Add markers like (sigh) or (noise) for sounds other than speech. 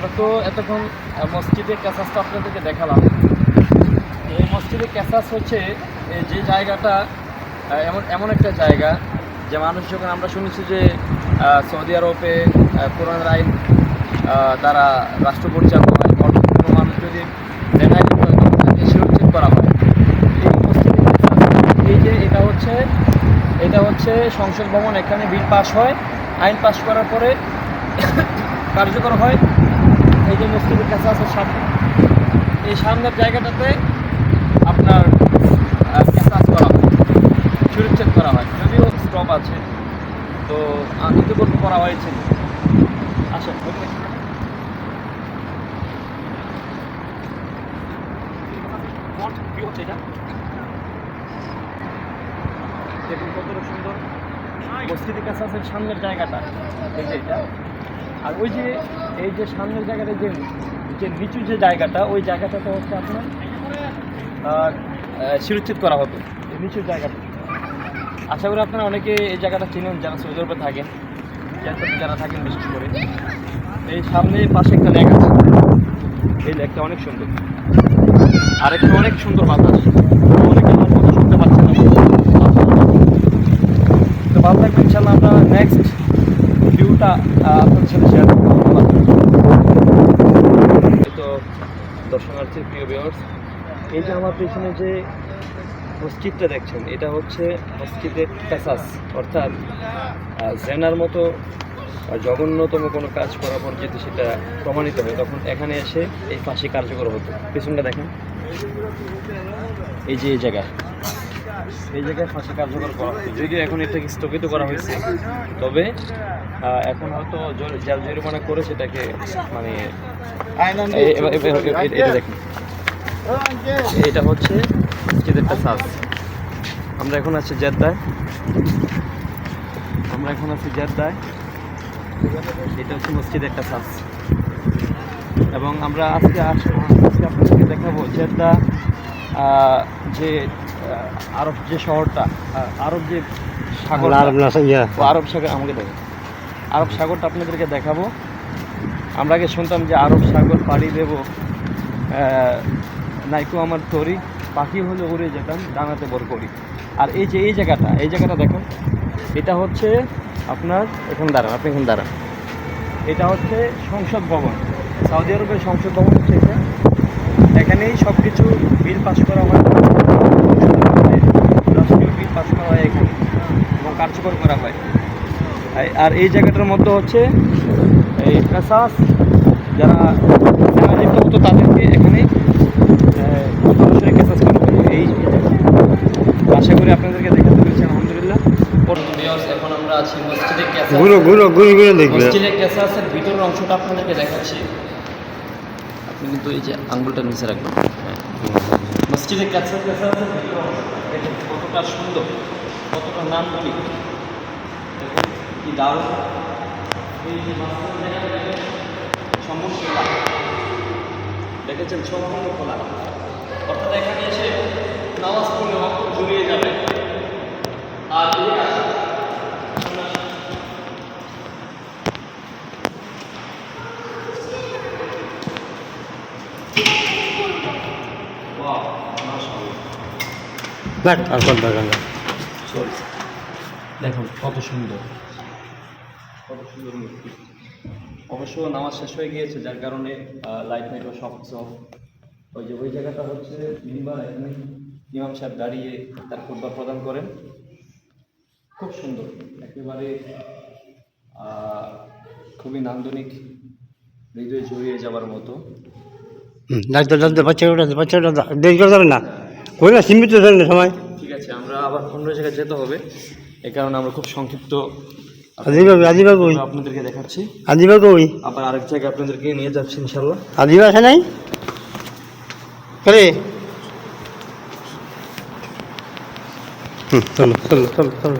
আমরা তো এতক্ষণ মসজিদের ক্যাসাসটা আপনাদেরকে দেখালাম। এই মসজিদের ক্যাসাস হচ্ছে যে জায়গাটা এমন এমন একটা জায়গা যে মানুষ যখন আমরা শুনেছি যে সৌদি আরবে কোরআন আইন দ্বারা রাষ্ট্র পরিচালিত হয় কোনো মানুষ যদি তাকে সুরক্ষিত করা হয়। এই মসজিদের এই যে এটা হচ্ছে এটা হচ্ছে সংসদ ভবন, এখানে বিল পাস হয়, আইন পাস করার পরে (coughs) কার্যকর হয়। যে মসজিদের কাছে আছে সামনে। এই সামনের জায়গাটাতে আপনার ক্যাসাস করা হয় সুরক্ষিত করা হয়। যদিও স্টপ আছে, তো ইতিপূর্বে করা হয়েছিল আসেন ওকে। দেখুন কতটা সুন্দর। মসজিদের কাছে আছে সামনের জায়গাটা। এই যে এটা। আর ওই যে, এই যে সামনের জায়গাটা যে যে নিচু যে জায়গাটা, ওই জায়গাটাতে হচ্ছে আপনার সুরক্ষিত করা হতো এই নিচু জায়গাটা। আশা করি আপনারা অনেকে এই জায়গাটা চিনেন, যারা সৌদি আরবে থাকেন, যারা- থাকেন, বিশেষ করে। এই সামনে পাশে একটা লেক আছে। এই লেকটা অনেক সুন্দর। আর একটা অনেক সুন্দর বাতাস। অনেকে আমার কথা শুনতে না। তো ভালো থাকবেন ইনশাল্লাহ আমরা নেক্সট ভিউটা আপনাদের সাথে শেয়ার তো দর্শনার্থী প্রিয় ভিউয়ার্স এই যে আমার পেছনে যে মসজিদটা দেখছেন, এটা হচ্ছে মসজিদের পেসাস অর্থাৎ জেনার মতো জঘন্যতম কোনো কাজ করার পর যদি সেটা প্রমাণিত হয়, তখন এখানে এসে এই ফাঁসি কার্যকর হতো। পেছনটা দেখেন। এই যে এই জায়গায় এই জায়গায় ফাঁসি কার্যকর করা হতো যদিও এখন এটাকে স্থগিত করা হয়েছে। তবে এখন হয়তো জ- যার জরিমানা করে সেটাকে মানে এটা দেখুন। এটা হচ্ছে আমরা এখন আছি জেদ্দায়। আমরা এখন আছি জেদ্দায়। এটা হচ্ছে মসজিদের একটা সাজ এবং আমরা আজকে আজকে আপনাদেরকে দেখাবো জেদ্দা যে আরব যে শহরটা আরব যে সাগর আরব সাগর আমাকে দেখো। আরব সাগরটা আপনাদেরকে দেখাবো। আমরা আগে শুনতাম যে আরব সাগর পাড়ি দেব নাইকো আমার তরি পাখি হলে উড়ে যেতাম ডাঙাতে বর করি। আর এই যে এই জায়গাটা এই জায়গাটা দেখুন এটা হচ্ছে আপনার এখানে দাঁড়ান আপনি এখানে দাঁড়ান। এটা হচ্ছে সংসদ ভবন। সৌদি আরবের সংসদ ভবন হচ্ছে এটা। এখানেই সব কিছু বিল পাস করা হয়। রাষ্ট্রীয় বিল পাস করা হয় এখানে এবং কার্যকর করা হয়। আর- এই জায়গাটার মধ্যে হচ্ছে এই পেশাস যারা হতো তাদেরকে এখানে আহ, কেসাস করা হয় এই তো আশা করি আপনাদেরকে দেখাতে পেরেছি আলহামদুলিল্লাহ। এখন আমরা আছি মসজিদে ঘুরো ঘুরো ঘুরে ঘুরে দেখবে। মসজিদের ক্যাসাসের ভিতরের অংশটা আপনাদেরকে দেখাচ্ছি। আপনি কিন্তু এই যে আঙ্গুলটা নিচে রাখবেন। মসজিদের ক্যাসাস ক্যাসাসের ভিতরের কতটা সুন্দর কতটা নান্দনিক। দেখুন, কি দারুণ। এই যে দেখেন দেখেছেন সম্পূর্ণ খোলা অর্থাৎ এখানে এসে নামাজ পড়লে জড়িয়ে যাবে। আর এই আসুন, সামনে আসুন। Wow, মাশাআল্লাহ। দেখ, আর কোন. দেখুন, কত সুন্দর। কত সুন্দর মূর্তি। অবশ্য নামাজ শেষ হয়ে গিয়েছে, যার কারণে লাইট নাইট সব off। ওই যে, ওই জায়গাটা হচ্ছে মিনিমাম এখানে ইমাম সাহেব দাঁড়িয়ে তার খুদ্া প্রদান করেন। খুব সুন্দর। একেবারে খুবই নান্দনিক, হৃদয় জড়িয়ে যাওয়ার মতো। ডাক্তার ডাক্তার বাচ্চা ওটা বাচ্চা ওটা দেরি করে যাবে না। কই না সীমিত না সময় ঠিক আছে আমরা আবার অন্য জায়গায় যেতে হবে। এ কারণে আমরা খুব সংক্ষিপ্ত আজিবাবু আজিবাবু আপনাদেরকে দেখাচ্ছি। আজিবাবু ওই আবার আরেক জায়গায় আপনাদেরকে নিয়ে যাচ্ছি ইনশাল্লাহ আজিবা আছে নাই? করে। হুম চলো চলো চলো চলো।